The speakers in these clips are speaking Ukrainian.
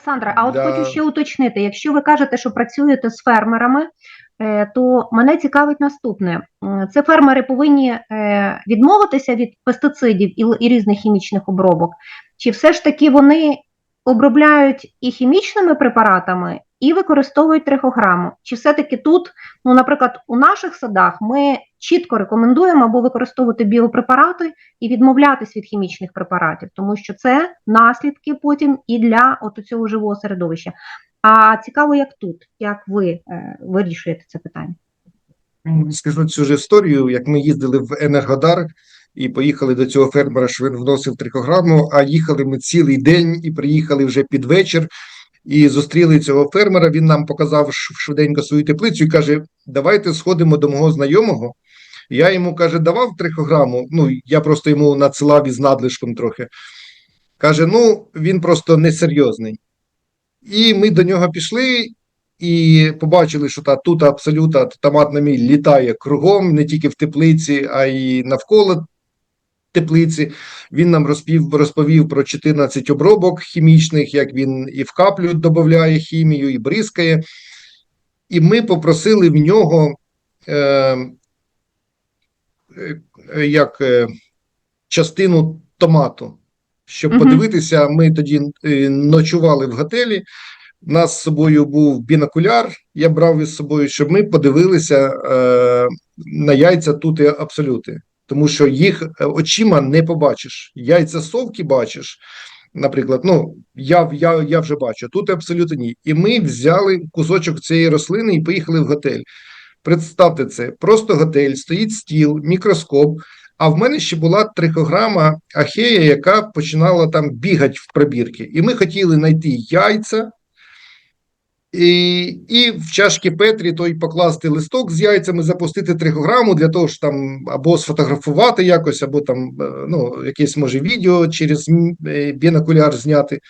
Олександра, а от да. хочу ще уточнити: якщо ви кажете, що працюєте з фермерами, е, то мене цікавить наступне: це фермери повинні е, відмовитися від пестицидів і різних хімічних обробок, чи все ж таки вони обробляють і хімічними препаратами, і використовують трихограму? Чи все-таки тут, ну, наприклад, у наших садах ми чітко рекомендуємо або використовувати біопрепарати і відмовлятись від хімічних препаратів, тому що це наслідки потім і для от цього живого середовища. А цікаво, як тут, як ви е, вирішуєте це питання? Ну, Скажу цю ж історію, як ми їздили в Енергодар і поїхали до цього фермера, що він вносив трикограму, а їхали ми цілий день і приїхали вже під вечір. І зустріли цього фермера. Він нам показав швиденько свою теплицю і каже: Давайте сходимо до мого знайомого. Я йому каже, давав трихограму. Ну я просто йому надсилав із надлишком трохи. Каже: ну він просто несерйозний. І ми до нього пішли, і побачили, що та тут абсолютно томатна міль літає кругом, не тільки в теплиці, а й навколо теплиці. Він нам розпів, розповів про 14 обробок хімічних, як він і в каплю додає хімію, і бризкає. І ми попросили в нього е, е, як е, частину томату. Щоб Мгм. подивитися, ми тоді е, ночували в готелі. У нас з собою був бінокуляр, я брав із собою, щоб ми подивилися е, на яйця тут і абсолюти. Тому що їх е, очима не побачиш. Яйця совки бачиш. Наприклад, ну я, я, я вже бачу, тут абсолютно ні. І ми взяли кусочок цієї рослини і поїхали в готель. Представте це, просто готель, стоїть стіл, мікроскоп. А в мене ще була трихограма ахея, яка починала там бігати в пробірки. І ми хотіли знайти яйця, і, і в чашки Петрі той покласти листок з яйцями, запустити трихограму для того, щоб там або сфотографувати якось, або там е, ну, якесь може відео через е, бінокуляр зняти.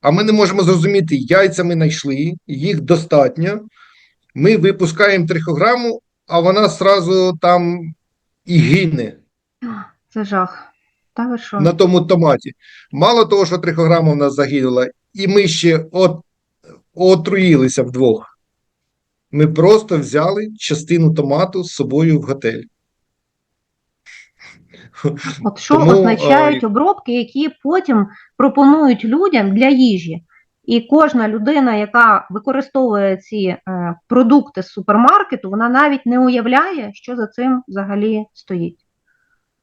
А ми не можемо зрозуміти, яйця ми знайшли, їх достатньо. Ми випускаємо трихограму, а вона сразу там і гине Це жах. Та ви що? на тому томаті. Мало того, що трихограма в нас загинула, і ми ще от, отруїлися вдвох. Ми просто взяли частину томату з собою в готель. От що Тому, означають е, обробки, які потім пропонують людям для їжі. І кожна людина, яка використовує ці е, продукти з супермаркету, вона навіть не уявляє, що за цим взагалі стоїть.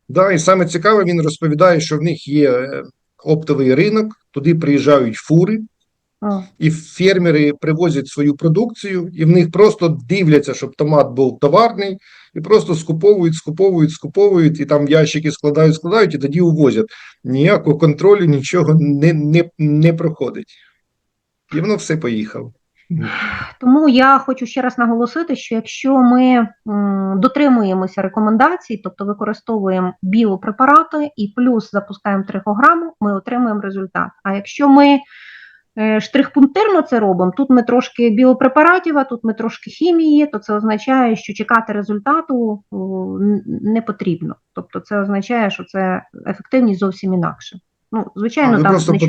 Да, і саме цікаве, він розповідає, що в них є е, оптовий ринок, туди приїжджають фури, І фермери привозять свою продукцію, і в них просто дивляться, щоб томат був товарний, і просто скуповують, скуповують, скуповують, і там ящики складають, складають, і тоді увозять. Ніякого контролю, нічого не, не, не проходить. І воно все поїхало. Тому я хочу ще раз наголосити, що якщо ми дотримуємося рекомендацій, тобто використовуємо біопрепарати і плюс запускаємо трихограму, ми отримуємо результат. А якщо ми штрихпунктирно це робимо, тут ми трошки біопрепаратів, а тут ми трошки хімії, то це означає, що чекати результату не потрібно. Тобто це означає, що це ефективність зовсім інакше. Ну, звичайно, А, там не, по-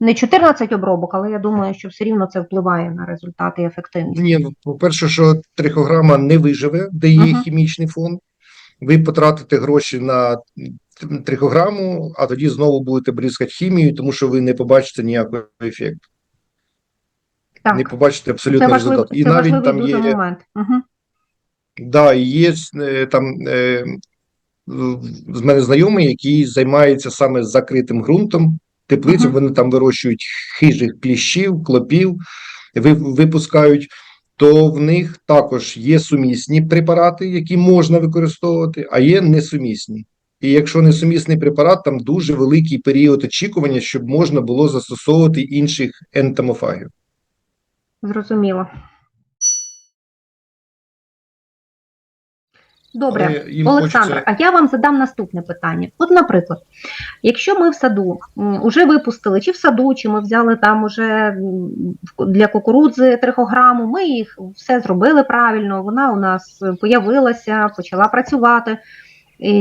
не 14 обробок, але я думаю, що все рівно це впливає на результати і ефективність. Ні, ну, по-перше, що трихограма не виживе, де є Мгм. хімічний фон. Ви потратите гроші на трихограму, а тоді знову будете бризкати хімією, тому що ви не побачите ніякого ефекту. Так. Не побачите абсолютно важливий, результат. І це навіть там дуже є, момент. Угу. да, і є е, там е, з мене знайомий, який займається саме закритим ґрунтом, теплицю, Мгм. вони там вирощують хижих кліщів, клопів, ви- випускають. То в них також є сумісні препарати, які можна використовувати, а є несумісні. І якщо несумісний препарат, там дуже великий період очікування, щоб можна було застосовувати інших ентомофагів. Зрозуміло. Добре, Олександр, хочеться- а я вам задам наступне питання. От, наприклад, якщо ми в саду м, уже випустили, чи в саду, чи ми взяли там уже для кукурудзи трихограму, ми їх все зробили правильно, вона у нас появилася, почала працювати.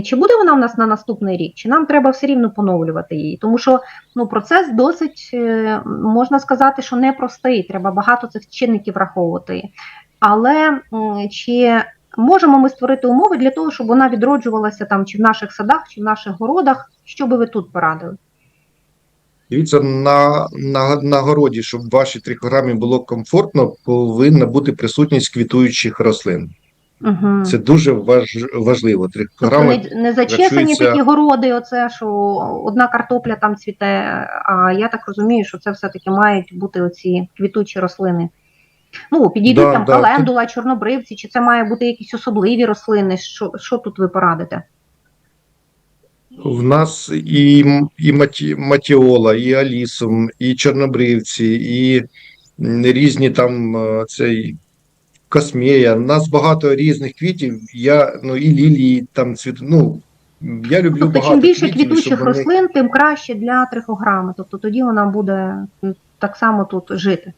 Чи буде вона в нас на наступний рік, чи нам треба все рівно поновлювати її? Тому що ну, процес досить, е, можна сказати, що непростий, треба багато цих чинників враховувати. Але чи можемо ми створити умови для того, щоб вона відроджувалася там чи в наших садах, чи в наших городах? Що би ви тут порадили? Дивіться, на, на, на городі, щоб в вашій трикограмі було комфортно, повинна бути присутність квітуючих рослин. Угу. Це дуже важ, важливо. Тобто не, не зачесані такі городи, оце що одна картопля там цвіте. А я так розумію, що це все-таки мають бути оці квітучі рослини. Ну, підійдуть Да, там да, календула, чорнобривці, чи це має бути якісь особливі рослини? Що, що тут ви порадите? В нас і, і маті, матіола, і алісум, і чорнобривці, і різні там е, цей космея. У нас багато різних квітів. Я ну і лілії там цвіт. Ну я люблю Тобто, багато чим більше квітів, квітучих щоб вони- рослин, тим краще для трихограми. Тобто тоді вона буде м, так само тут жити.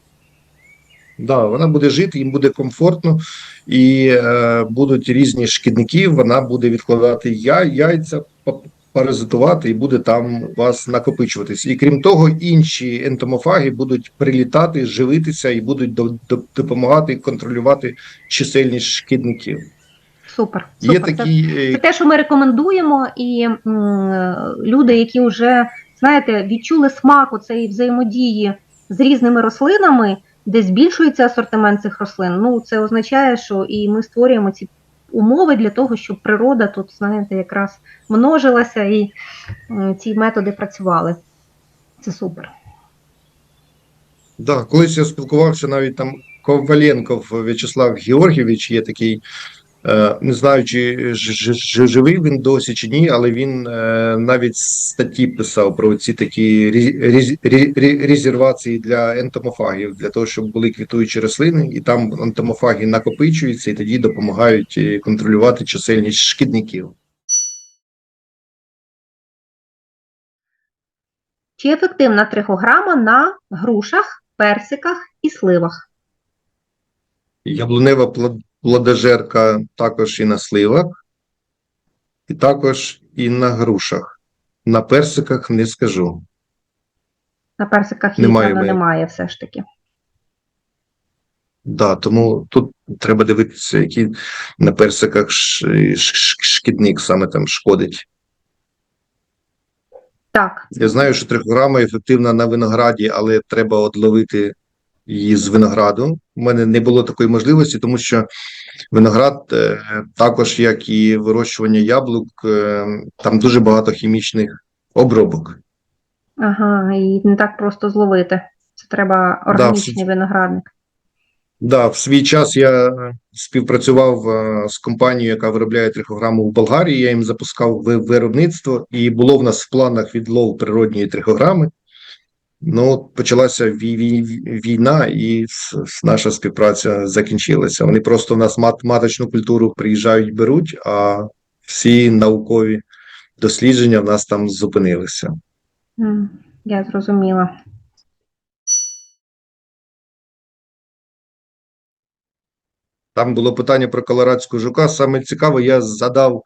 Да, вона буде жити, їм буде комфортно, і е, будуть різні шкідники. Вона буде відкладати я, яйця, па- паразитувати і буде там у вас накопичуватись. І крім того, інші ентомофаги будуть прилітати, живитися і будуть до, до- допомагати контролювати чисельність шкідників. Супер. Є супер. Це- такі е, Це те, що ми рекомендуємо, і м, люди, які вже знаєте, відчули смак у цієї взаємодії з різними рослинами, де збільшується асортимент цих рослин. Ну це означає, що і ми створюємо ці умови для того, щоб природа тут, знаєте, якраз множилася і ці методи працювали. Це супер. Да, колись я спілкувався навіть там Коваленков В'ячеслав Георгійович, є такий, е, не знаю, чи живий він досі чи ні, але він е, навіть статті писав про ці такі резервації для ентомофагів, для того, щоб були квітуючі рослини, і там ентомофаги накопичуються і тоді допомагають е, контролювати чисельність шкідників. Чи ефективна трихограма на грушах, персиках і сливах? Яблунева плод- плодожерка також і на сливах, і також і на грушах. На персиках не скажу. На персиках Немає ми- немає все ж таки. Да, тому тут треба дивитися, який на персиках шкідник саме там шкодить. Так, Я знаю, що трихограма ефективна на винограді, але треба одловити її з винограду. У мене не було такої можливості, тому що виноград, е, також як і вирощування яблук, е, там дуже багато хімічних обробок. ага, і не так просто зловити. Це треба органічний всі- виноградник. Да, в свій час я співпрацював е, з компанією, яка виробляє трихограму в Болгарії. Я їм запускав виробництво, і було в нас в планах відлов природньої трихограми. Ну, почалася вій- вій- війна, і наша співпраця закінчилася. Вони просто в нас мат, маточну культуру приїжджають, беруть, а всі наукові дослідження в нас там зупинилися. Я зрозуміла. Там було питання про колорадську жука. Саме цікаве, я задав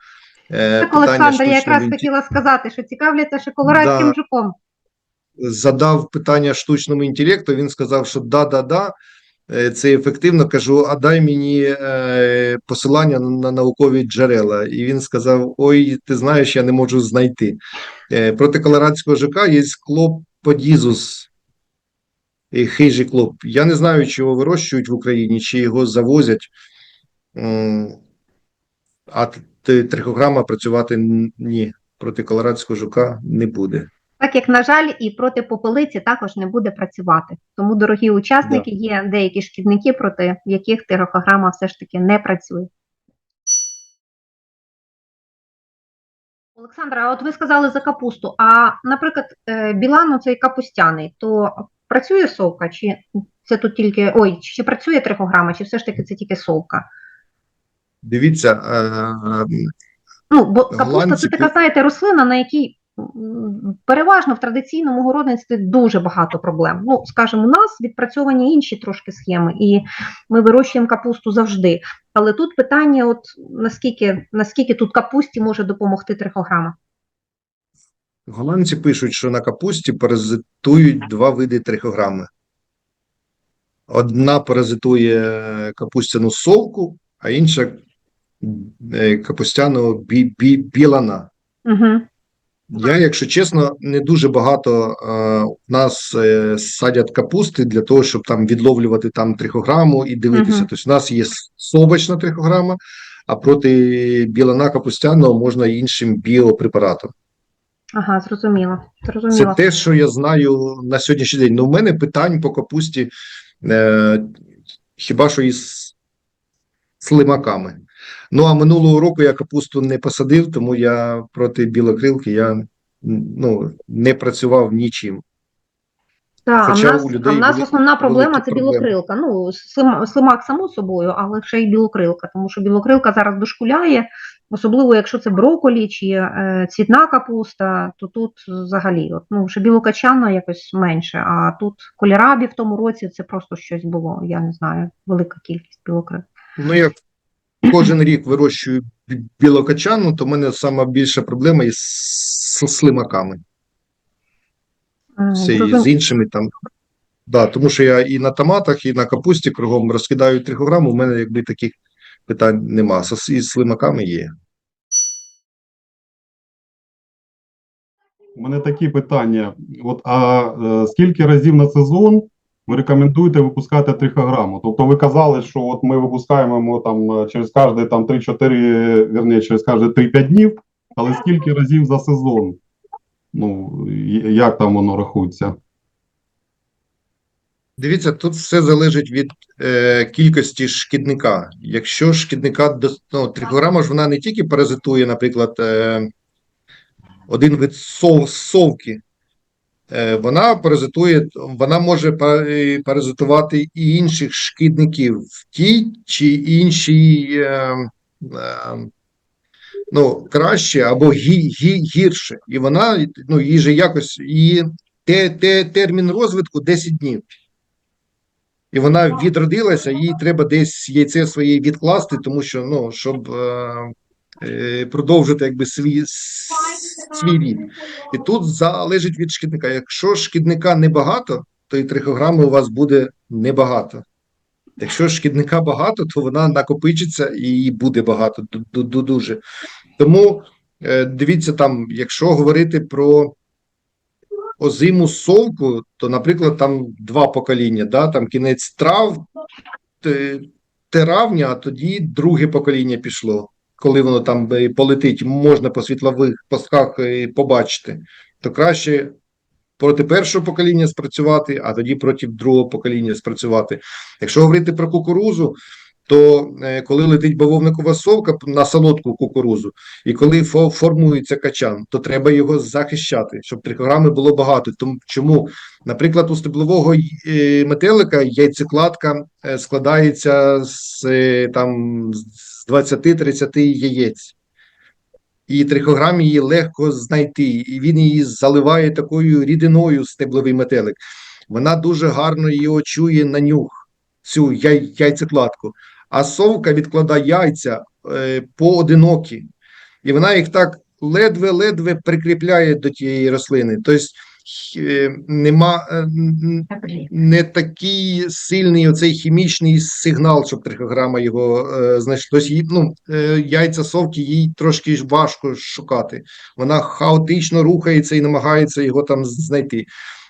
е, Так, питання Олександр, я якраз штучному хотіла сказати, що цікавляться ще колорадським Да. жуком. Задав питання штучному інтелекту, він сказав, що да-да-да, е, це ефективно. Кажу, а дай мені е, посилання на наукові джерела. І він сказав: Ой, ти знаєш, я не можу знайти. Е, проти колорадського жука є клоп подізус. і Хижий клоп. Я не знаю, чи його вирощують в Україні, чи його завозять. А трихограма працювати ні. Проти колорадського жука не буде. Так як, на жаль, і проти попелиці також не буде працювати. Тому, дорогі учасники, є деякі шкідники, проти яких трихограма все ж таки не працює. Олександра, а от ви сказали за капусту. А, наприклад, е, білан оцей капустяний, то працює совка, чи це тут тільки. Ой, чи працює трихограма, чи все ж таки це тільки совка? Дивіться, е, Ну, бо капуста це така, знаєте, рослина, на якій переважно в традиційному городництві дуже багато проблем. Ну, скажімо, у нас відпрацьовані інші трошки схеми, і ми вирощуємо капусту завжди. Але тут питання: от наскільки, наскільки тут капусті може допомогти трихограма? Голландці пишуть, що на капусті паразитують два види трихограми. Одна паразитує капустяну совку, а інша е, бі, бі, білана. Угу. Я, якщо чесно, не дуже багато е, в нас е, садять капусти для того, щоб там відловлювати там трихограму і дивитися. Мгм. Тобто, у нас є собачна трихограма, а проти білана капустяного можна іншим біопрепаратом. Ага, зрозуміло. Це те, що я знаю на сьогоднішній день. Ну, у мене питань по капусті е, хіба що із слимаками. Ну, а минулого року я капусту не посадив, тому я проти білокрилки я ну, не працював нічим. Так, а в нас, у а в нас основна проблема це проблеми. білокрилка. Ну, слим, слимак само собою, але ще й білокрилка, тому що білокрилка зараз дошкуляє, особливо якщо це броколі чи е, цвітна капуста, то тут взагалі, от, ну, ще білокачана якось менше, а тут кольорабі в тому році це просто щось було, я не знаю, велика кількість білокрил. Ну, я кожен рік вирощую білокачану, то в мене сама більша проблема із слимаками. Все, і з іншими там. Да, тому що я і на томатах, і на капусті кругом розкидаю трихограму, у мене якби таких питань нема. З із слимаками є. У мене такі питання. От, а е, скільки разів на сезон ви рекомендуєте випускати трихограму? Тобто ви казали, що от ми випускаємо там е, через кожне там 3-4, вірні, через кожне 3-5 днів, але скільки разів за сезон? Ну, як там воно рахується? Дивіться, тут все залежить від е, кількості шкідника. Якщо шкідника ну, трихограма ж вона не тільки паразитує, наприклад, е, один вид сов, совки, вона паразитує, вона може е, паразитувати і інших шкідників в тій чи іншій, е, е, ну, краще або гі, гі, гірше. І вона, ну, їй же якось, її те, те, термін розвитку 10 днів. І вона відродилася, їй треба десь яйце своє відкласти, тому що, ну, щоб е, е, продовжити якби свій, свій рід. І тут залежить від шкідника. Якщо шкідника небагато, то і трихограми у вас буде небагато. Якщо шкідника багато, то вона накопичиться і її буде багато ду- ду- ду- дуже. Тому е, дивіться там, якщо говорити про озиму совку, то, наприклад, там два покоління, да? там кінець трав, те- теравня, а тоді друге покоління пішло. Коли воно там полетить, можна по світлових пасках побачити, то краще проти першого покоління спрацювати, а тоді проти другого покоління спрацювати. Якщо говорити про кукурузу, то е, коли летить бавовникова совка на солодку кукурузу, і коли формується качан, то треба його захищати, щоб трихограми було багато. Тому чому, наприклад, у стеблового е, метелика яйцекладка е, складається з там з 20-30 яєць. І трихограм її легко знайти, і він її заливає такою рідиною стебловий метелик. Вона дуже гарно її очує на нюх, цю яй, яйцекладку. А совка відкладає яйця е, поодинокі, і вона їх так ледве-ледве прикріпляє до тієї рослини. Тобто нема е, не такий сильний оцей хімічний сигнал, щоб трихограма його е, знайшла. Тобто, ну, е, яйця совки їй трошки важко шукати. Вона хаотично рухається і намагається його там знайти.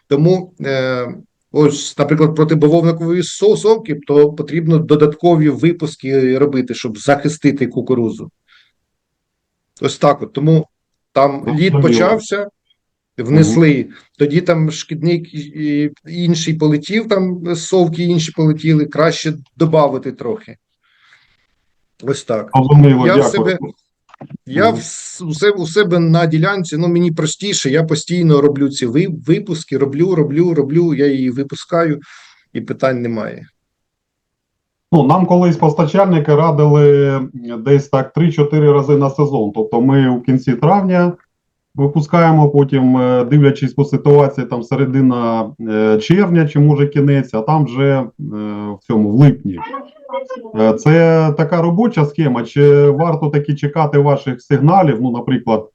Тому, е, ось, наприклад, проти бавовникової совки, то потрібно додаткові випуски робити, щоб захистити кукурузу. Ось так от. Тому там лід почався, внесли. Тоді там шкідник і- інший полетів, там совки інші полетіли, краще додати трохи. Ось так. Розуміло, Я в себе, я в, у себе, у себе на ділянці, ну мені простіше, я постійно роблю ці ви- випуски, роблю, роблю, роблю, я її випускаю, і питань немає. Ну, нам колись постачальники радили десь так 3-4 рази на сезон. Тобто ми у кінці травня Випускаємо потім, е, дивлячись по ситуації, там середина е, червня чи може кінець, а там вже е, в цьому в липні. Це така робоча схема, чи варто таки чекати ваших сигналів? Ну, наприклад,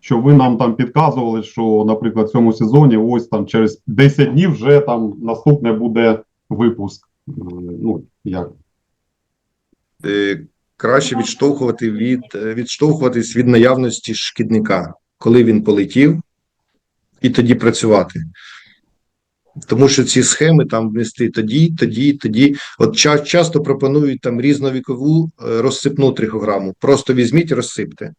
щоб ви нам там підказували, що, наприклад, в цьому сезоні ось там через 10 днів вже там наступне буде випуск. Ну, як? Краще відштовхувати від, відштовхуватись від наявності шкідника, коли він полетів, і тоді працювати. Тому що ці схеми там внести тоді, тоді, тоді. От ча- часто пропонують там різновікову е, розсипну трихограму. Просто візьміть, розсипте.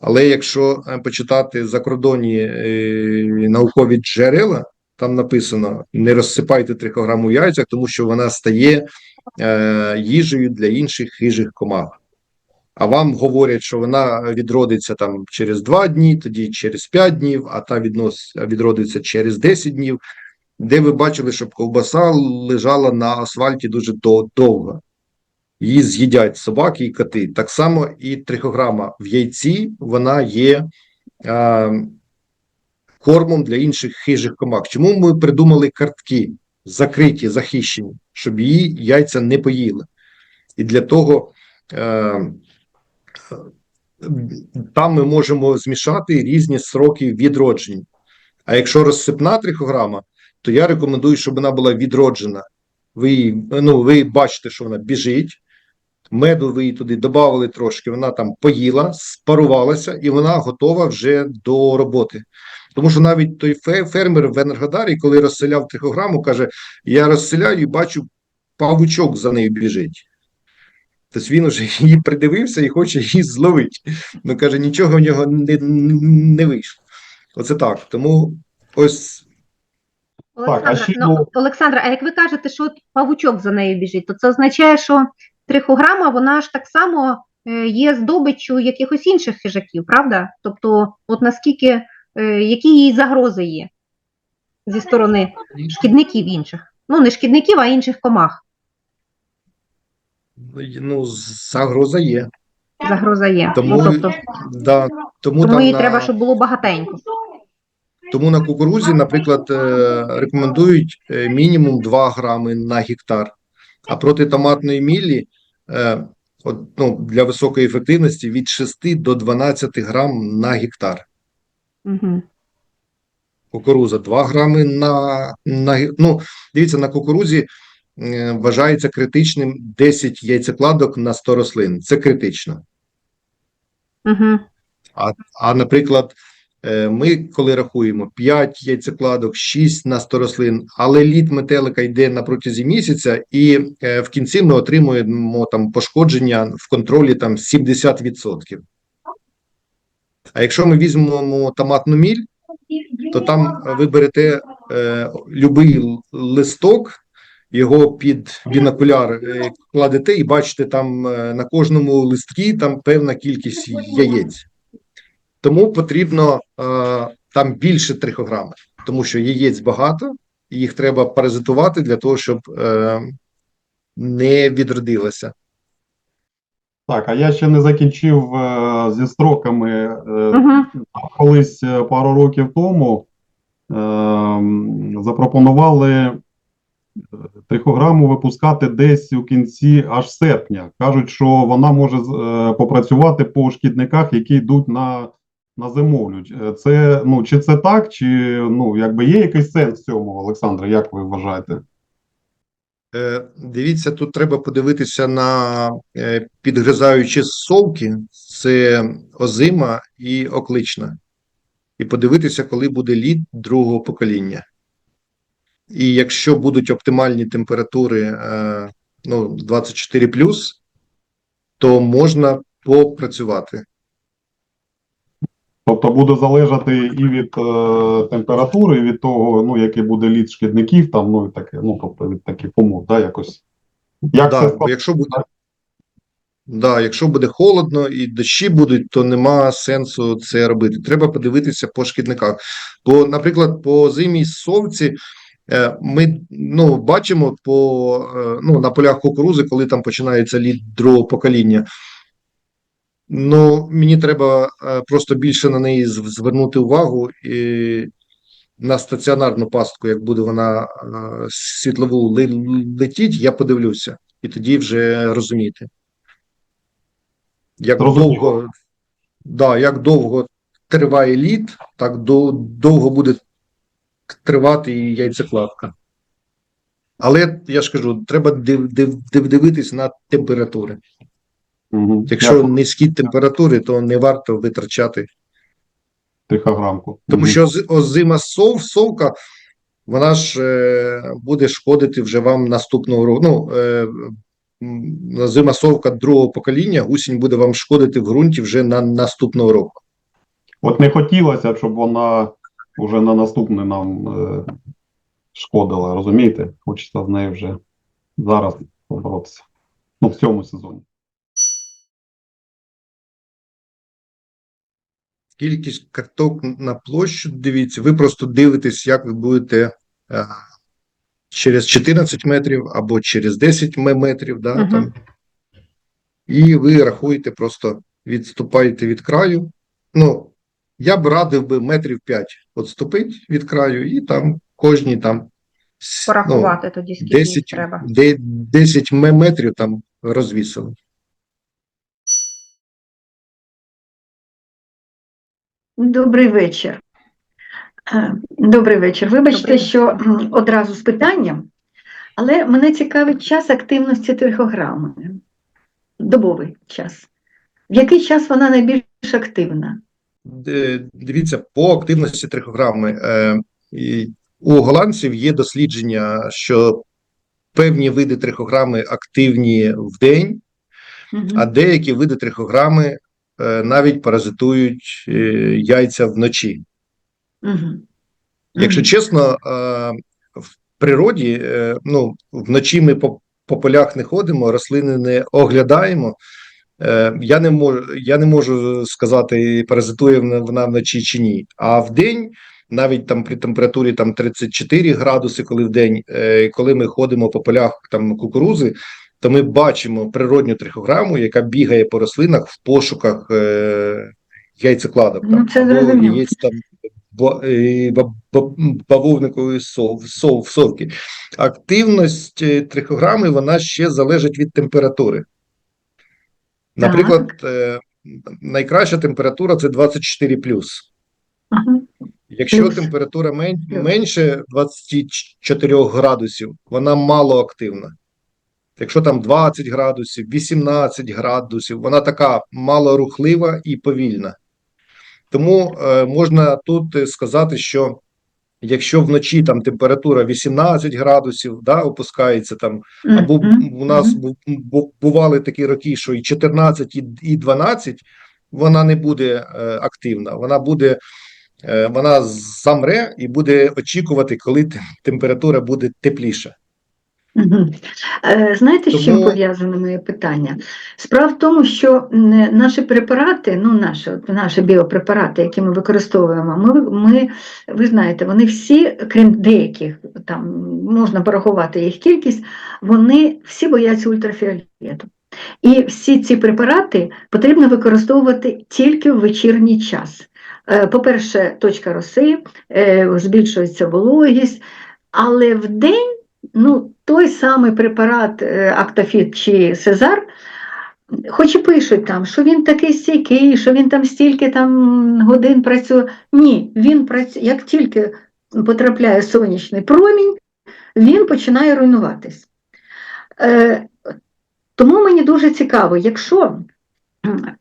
Але якщо е, почитати закордонні е, наукові джерела, там написано: не розсипайте трихограму в яйцях, тому що вона стає е, їжею для інших хижих комах. А вам говорять, що вона відродиться там через 2 дні, тоді через 5 днів, а та віднос, відродиться через 10 днів. Де ви бачили, щоб ковбаса лежала на асфальті дуже довго. Її з'їдять собаки і коти. Так само і трихограма в яйці, вона є е, кормом для інших хижих комах. Чому ми придумали картки закриті, захищені, щоб її яйця не поїли? І для того е, там ми можемо змішати різні сроки відродження. А якщо розсипна трихограма, то я рекомендую, щоб вона була відроджена. Ви, ну, ви бачите, що вона біжить, меду ви її туди додали трошки, вона там поїла, спарувалася, і вона готова вже до роботи. Тому що навіть той фермер в Енергодарі, коли розселяв трихограму, каже: Я розселяю і бачу, павучок за нею біжить. Тобто він вже її придивився і хоче її зловити. Ну каже, нічого в нього не, не вийшло. Оце так. Тому ось Так, а ще, ну, ну- Олександра, а як ви кажете, що от павучок за нею біжить, то це означає, що трихограма, вона ж так само е, є здобиччю якихось інших хижаків, правда? Тобто, от наскільки, е, які її загрози є зі сторони шкідників інших? Ну, не шкідників, а інших комах ну, загроза є. загроза є. Тому, ну, тобто, да, тому, тому там їй на, треба, щоб було багатенько. тому на кукурузі, наприклад, е, рекомендують е, мінімум 2 грами на гектар. А проти томатної міллі е, от, ну, для високої ефективності від 6 до 12 грам на гектар. Угу. Кукуруза 2 грами на, на ну, дивіться, на кукурузі вважається критичним 10 яйцекладок на 100 рослин. Це критично. Угу. А, а наприклад, е, ми коли рахуємо 5 яйцекладок, 6 на 100 рослин, але лід метелика йде на протязі місяця, і е, в кінці ми отримуємо там пошкодження в контролі там 70%. А якщо ми візьмемо томатну міль, то там ви берете е, любий листок, його під бінокуляр е, кладете і бачите там е, на кожному листкі там певна кількість яєць. Тому потрібно е, там більше трихограми, тому що яєць багато, і їх треба паразитувати для того, щоб е, не відродилося. Так, а я ще не закінчив е, зі строками. Е, Угу. колись е, пару років тому ем, запропонували е, трихограму випускати десь у кінці аж серпня. Кажуть, що вона може е, попрацювати по шкідниках, які йдуть на, на зимовлю. Е, Це, ну, чи це так, чи ну, якби є якийсь сенс в цьому, Олександре, як ви вважаєте? Е, Дивіться, тут треба подивитися на е, підгризаючі совки, це озима і оклична. І подивитися, коли буде лід другого покоління. І якщо будуть оптимальні температури е, ну, 24 то можна попрацювати. Тобто буде залежати і від е, температури, і від того, ну, який буде лід шкідників, там, ну, і таке, ну, тобто від таких умов, да, якось. Як Да, це якщо буде, да, якщо буде холодно і дощі будуть, то нема сенсу це робити. Треба подивитися по шкідниках. Бо, наприклад, по зимій совці ми ну, бачимо по, е, ну, на полях кукурузи, коли там починається лід другого покоління. Ну, мені треба е, просто більше на неї звернути увагу і на стаціонарну пастку, як буде вона е, світлову летіть, я подивлюся, і тоді вже розуміти. Як довго, да, як довго триває літ, так довго буде тривати і яйцекладка. Але я ж кажу, треба див, див, див, дивитись на температури. Угу. Якщо низькі температури, то не варто витрачати. трихограмку. Тому Мгм. що озима сов, совка, вона ж е, буде шкодити вже вам наступного року. Ну, е, м, озима совка другого покоління, гусінь буде вам шкодити в ґрунті вже на наступного року. От не хотілося, б, щоб вона вже на наступний нам е, шкодила, розумієте? Хочеться з нею вже зараз поборотися. Ну, в цьому сезоні. Кількість карток на площу, дивіться, ви просто дивитесь, як ви будете е, через 14 метрів або через 10 метрів, да, Мгм. там, і ви рахуєте, просто відступаєте від краю. Ну, я б радив би метрів 5 відступити від краю, і там кожні там с- ну, Порахувати тоді, скільки 10, треба. 10 метрів там розвісили. Добрий вечір. Е, Добрий вечір. Вибачте, Добрий що одразу з питанням, але мене цікавить час активності трихограми. Добовий час. В який час вона найбільш активна? Дивіться, по активності трихограми. Е, і у голландців є дослідження, що певні види трихограми активні в день, а деякі види трихограми е, навіть паразитують е, яйця вночі. Якщо чесно, в природі, ну, вночі ми по, по полях не ходимо, рослини не оглядаємо. Е, Я не можу, я не можу сказати, паразитує вона вночі чи ні. А в день, навіть там при температурі там 34 градуси, коли в день, е, коли ми ходимо по полях там кукурузи, то ми бачимо природню трихограму, яка бігає по рослинах в пошуках е, яйцекладок. Ну, це зрозуміло. яєць там е, ба- ба- бавовникової сов, сов, совки. Активність трихограми вона ще залежить від температури. Наприклад, е, найкраща температура це 24 Ага. Якщо Плюс. температура мен, менше 24 градусів, вона мало активна. Якщо там 20 градусів, 18 градусів, вона така малорухлива і повільна. Тому е, можна тут е, сказати, що якщо вночі там температура 18 градусів, да, опускається там, або у нас бували такі роки, що і 14, і, і 12, вона не буде е, активна. Вона буде, е, вона замре і буде очікувати, коли температура буде тепліша. Е, Знаєте, з чим Тому- пов'язане моє питання? Справа в тому, що наші препарати, ну наші, наші біопрепарати, які ми використовуємо, ми, ми, ви знаєте, вони всі, крім деяких, там можна порахувати їх кількість, вони всі бояться ультрафіолету. І всі ці препарати потрібно використовувати тільки в вечірній час. Е, По-перше, точка роси, е, збільшується вологість, але в день ну, той самий препарат е, Актофіт чи Сезар, хоч і пишуть там, що він такий стійкий, що він там стільки там годин працює. Ні, він працює, як тільки потрапляє сонячний промінь, він починає руйнуватись. Е, тому мені дуже цікаво, якщо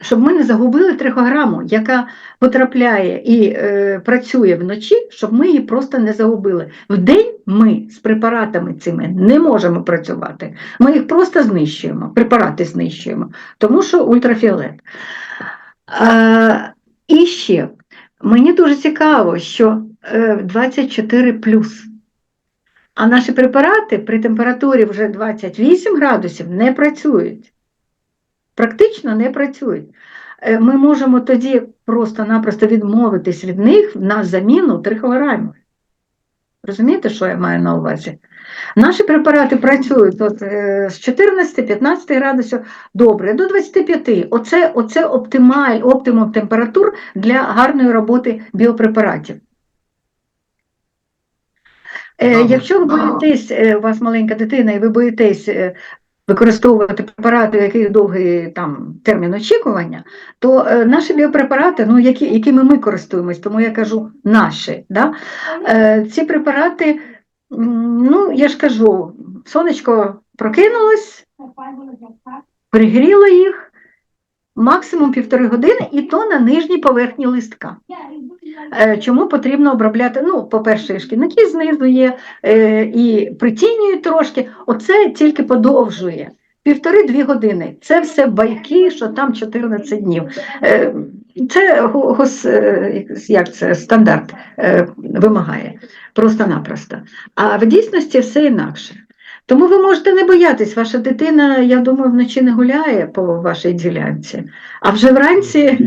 щоб ми не загубили трихограму, яка потрапляє і е, працює вночі, щоб ми її просто не загубили. Вдень ми з препаратами цими не можемо працювати. Ми їх просто знищуємо, препарати знищуємо, тому що ультрафіолет. Е, і ще мені дуже цікаво, що е, 24 а наші препарати при температурі вже 28 градусів не працюють. Практично не працюють. Е, Ми можемо тоді просто-напросто відмовитись від них на заміну трихограмів. Розумієте, що я маю на увазі? Наші препарати працюють от, е, з 14-15 градусів добре, до 25. Оце, оце оптималь, оптимум температур для гарної роботи біопрепаратів. Е, якщо ви боїтесь, у вас маленька дитина, і ви боїтесь використовувати препарати, у яких довгий там термін очікування, то е, наші біопрепарати, ну які, якими ми користуємось, тому я кажу наші, да? е, ці препарати, ну я ж кажу, сонечко прокинулось, пригріло їх. Максимум півтори години, і то на нижній поверхні листка. Е, Чому потрібно обробляти? Ну, по-перше, шкідники знизу є, е, і притінюють трошки. Оце тільки подовжує. Півтори-дві години. Це все байки, що там 14 днів. Е, Це гос, як це, стандарт вимагає просто-напросто. А в дійсності все інакше. Тому ви можете не боятись, ваша дитина, я думаю, вночі не гуляє по вашій ділянці, а вже вранці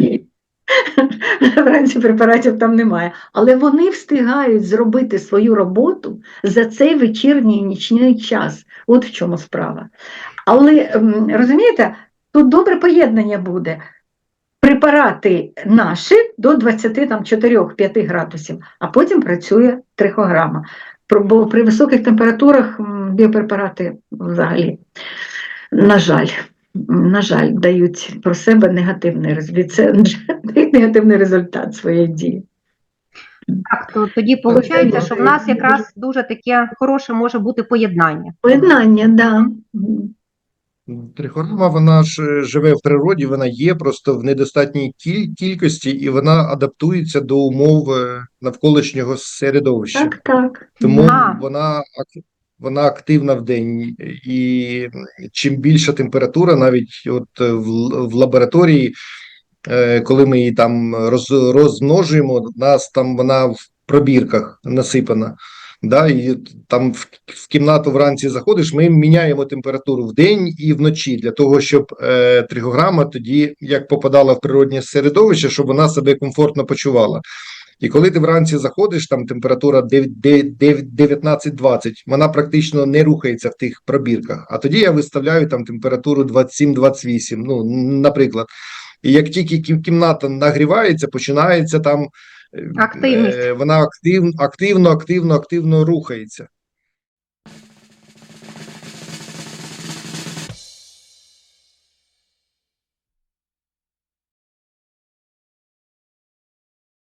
Вранці препаратів там немає, але вони встигають зробити свою роботу за цей вечірній і нічний час. От в чому справа. Але розумієте, тут добре поєднання буде. Препарати наші до 24-5 градусів, а потім працює трихограма. Бо при високих температурах біопрепарати взагалі, на жаль, на жаль, дають про себе негативний негативний результат своєї дії. Так, то тоді виходить, що в нас якраз дуже таке хороше може бути поєднання. Поєднання, да. Трихограма, вона ж е, живе в природі, вона є просто в недостатній кіль- кількості, і вона адаптується до умов е, навколишнього середовища. Так, так. Тому А. вона, вона активна в день, і чим більша температура, навіть от е, в, лабораторії, е, коли ми її там роз, розмножуємо, у нас там вона в пробірках насипана. Да, і там в, в кімнату вранці заходиш, ми міняємо температуру в день і вночі для того, щоб е, тригограма тоді як попадала в природнє середовище, щоб вона себе комфортно почувала. І коли ти вранці заходиш, там температура 19-20, вона практично не рухається в тих пробірках. А тоді я виставляю там температуру 27-28, ну, наприклад. І як тільки кімната нагрівається, починається там е, Активність. е, вона актив, активно, активно, активно рухається.